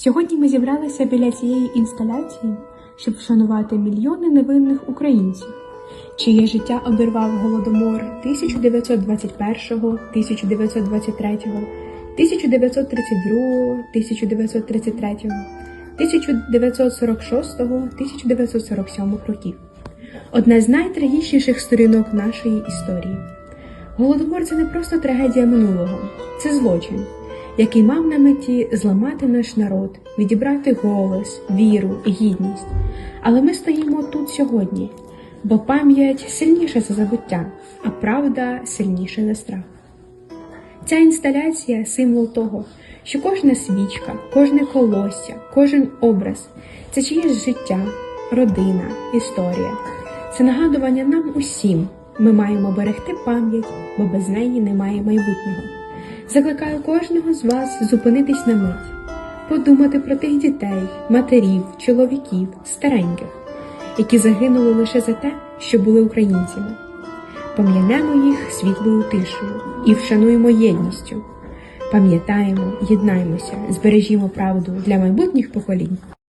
Сьогодні ми зібралися біля цієї інсталяції, щоб вшанувати мільйони невинних українців, чиє життя обірвав голодомор 1921, 1923, 1932, 1933, 1946, 1947 років. Одна з найтрагічніших сторінок нашої історії. Голодомор це не просто трагедія минулого, це злочин, який мав на меті зламати наш народ, відібрати голос, віру і гідність. Але ми стоїмо тут сьогодні, бо пам'ять сильніша за забуття, а правда сильніша за страх. Ця інсталяція символ того, що кожна свічка, кожне колосся, кожен образ це чиєсь життя, родина, історія. Це нагадування нам усім. Ми маємо берегти пам'ять, бо без неї немає майбутнього. Закликаю кожного з вас зупинитись на мить, подумати про тих дітей, матерів, чоловіків, стареньких, які загинули лише за те, що були українцями. Пом'янемо їх світлою тишею і вшануємо єдністю. Пам'ятаємо, єднаймося, збережімо правду для майбутніх поколінь.